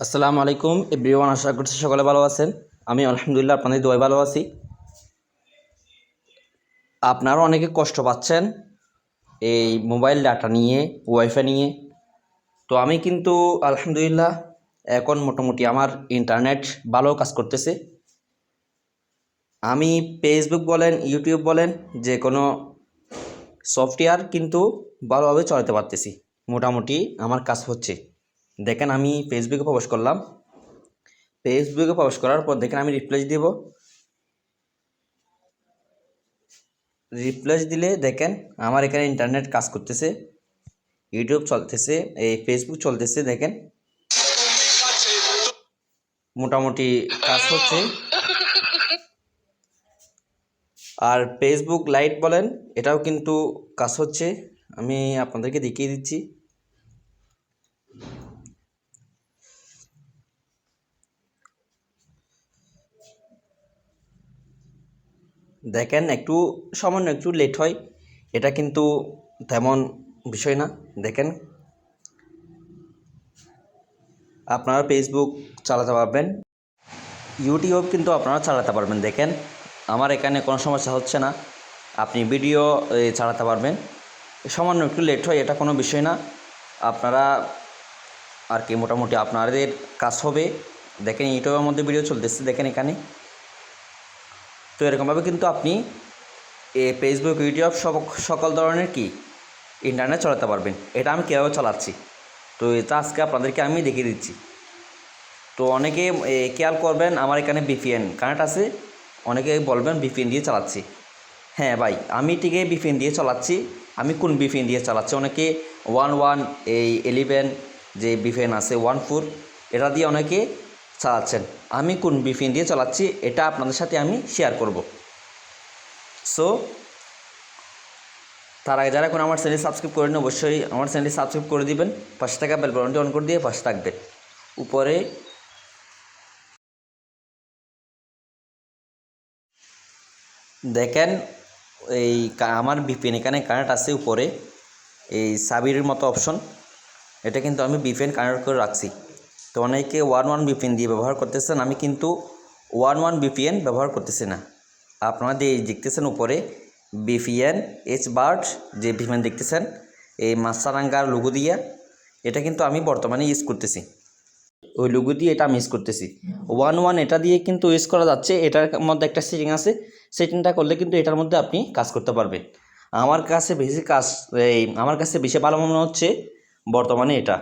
আসসালামু আলাইকুম, এভরিওয়ান, আশা করছি সকলে ভালো আছেন। আমি আলহামদুলিল্লাহ আপনাদের দোয়াই ভালো আছি। আপনারা অনেকে কষ্ট পাচ্ছেন এই মোবাইল ডাটা নিয়ে ওয়াইফাই নিয়ে। তো আমি কিন্তু আলহামদুলিল্লাহ এখন মোটামুটি আমার ইন্টারনেট ভালো কাজ করতেছে। আমি ফেসবুক বলেন ইউটিউব বলেন, যে কোনো সফটওয়্যার কিন্তু ভালোভাবে চলাতে পারতেছি। মোটামুটি আমার কাজ হচ্ছে। দেখেন আমি ফেসবুকে প্রবেশ করলাম। ফেসবুকে প্রবেশ করার পর দেখেন আমি রিপ্লেস দিব। রিপ্লেস দিলে দেখেন আমার এখানে ইন্টারনেট কাজ করতেছে ইউটিউব চলতেছে, এই ফেসবুক চলতেছে দেখেন। মোটামুটি কাজ হচ্ছে। আর ফেসবুক লাইট বলেন, এটাও কিন্তু কাজ হচ্ছে। আমি আপনাদেরকে দেখিয়ে দিচ্ছি। দেখেন একটু, সামান্য একটু লেট হয়। এটা কিন্তু তেমন বিষয় না। দেখেন। আপনারা ফেসবুক চালাতে পারবেন। ইউটিউব কিন্তু আপনারা চালাতে পারবেন। দেখেন, আমার এখানে কোনো সমস্যা হচ্ছে না। আপনি ভিডিও চালাতে পারবেন। সামান্য একটু লেট হয়, এটা কোনো বিষয় না। আপনারা আর কি, মোটামুটি আপনাদের কাজ হবে। দেখেন, ইউটিউবের মধ্যে ভিডিও চলতেছে, দেখেন এখানে। তো এরকমভাবে কিন্তু আপনি এ ফেসবুক ইউটিউব সব, সকল ধরনের কি ইন্টারনেট চালাতে পারবেন। এটা আমি কীভাবে চালাচ্ছি? তো এটা আজকে আপনাদেরকে আমি দেখিয়ে দিচ্ছি। তো অনেকে খেয়াল করবেন, আমার এখানে বিপিএন কানেক্ট আছে। অনেকে বলবেন বিপিএন দিয়ে চালাচ্ছি। হ্যাঁ ভাই, আমি ঠিকই বিপিএন দিয়ে চালাচ্ছি। আমি কোন বিপিএন দিয়ে চালাচ্ছি? অনেকে ওয়ান ওয়ান এই এলিভেন যে বিপিএন আছে ওয়ান ফোর এটা দিয়ে অনেকে চালাচ্ছেন। আমি কোন বিপিএন দিয়ে চালাচ্ছি, এটা আপনাদের সাথে আমি শেয়ার করব। সো তার আগে যারা এখন আমার চ্যানেল সাবস্ক্রাইব করেন অবশ্যই আমার চ্যানেলটি সাবস্ক্রাইব করে দিবেন। পাশে থাকা বেল বাটনটি অন করে দিয়ে পাশে থাকবেন উপরে দেখেন, এই আমার বিপিএন এখানে কানেক্ট আছে উপরে। এই সাবিরের মতো অপশন এটা কিন্তু আমি বিপিএন কানেক্ট করে রাখছি। তো অনেকে ওয়ান ওয়ান বিপিএন দিয়ে ব্যবহার করতেছেন, আমি কিন্তু ওয়ান ওয়ান বিপিএন ব্যবহার করতেছি না। আপনারা দিয়ে দেখতেছেন উপরে বিপিএন এইচ বার্ড যে বিপিএন দেখতেছেন, এই মাসারাঙ্গার লুগো দিয়া, এটা কিন্তু আমি বর্তমানে ইউজ করতেছি। ওই লুগো দিয়ে এটা আমি ইউজ করতেছি। ওয়ান ওয়ান এটা দিয়ে কিন্তু ইউজ করা যাচ্ছে, এটার মধ্যে একটা সেটিং আছে সেটিংটা করলে কিন্তু এটার মধ্যে আপনি কাজ করতে পারবেন। আমার কাছে বেশি কাজ, এই, আমার কাছে বেশি ভালো মনে হচ্ছে বর্তমানে এটা।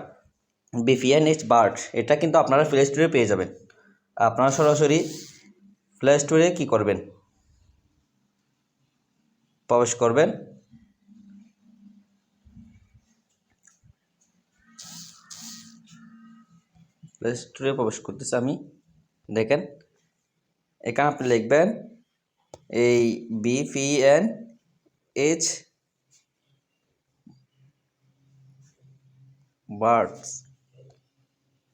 বিপিএন এইচ বার্ড এটা কিন্তু আপনারা প্লে স্টোরে পেয়ে যাবেন। আপনারা সরাসরি প্লে স্টোরে কী করবেন? প্রবেশ করবেন। প্লে স্টোরে প্রবেশ করতেছি আমি। দেখেন, এখানে আপনি লিখবেন, এই বিপিএন এইচ বার্ডস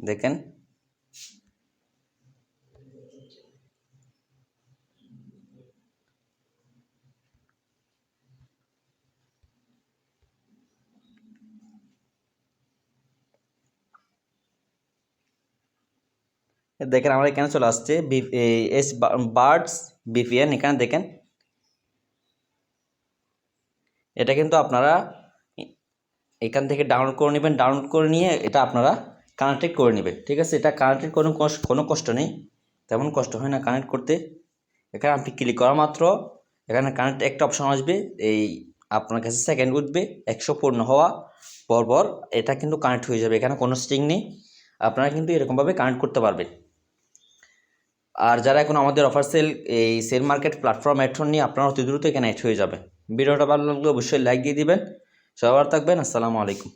দেখেন। দেখেন আমরা এখানে চলে আসছে। এস বার্ডস, বিপিএন, এখানে দেখেন। এটা কিন্তু আপনারা এখান থেকে ডাউনলোড করে নেবেন। ডাউনলোড করে নিয়ে এটা আপনারা কানেক্টেড করে নেবে, ঠিক আছে? এটা কানেক্টেড কোনো কোনো কষ্ট নেই, তেমন কষ্ট হয় না কানেক্ট করতে। এখানে আপনি ক্লিক করা মাত্র, এখানে কানেক্ট একটা অপশন আসবে, এই আপনার কাছে সেকেন্ড উঠবে, একশো পূর্ণ হওয়া পরপর এটা কিন্তু কানেক্ট হয়ে যাবে, এখানে কোনো স্ট্রিং নেই। আপনারা কিন্তু এরকমভাবে কানেক্ট করতে পারবেন। আর যারা এখন আমাদের অফার সেল এই সেল মার্কেট প্ল্যাটফর্ম অ্যাডফোন নিয়ে আপনারা অতি দ্রুত এখানে অ্যাড হয়ে যাবে। ভিডিওটা ভালো লাগলে অবশ্যই লাইক দিয়ে দিবেন। সবার থাকবেন, আসসালামু আলাইকুম।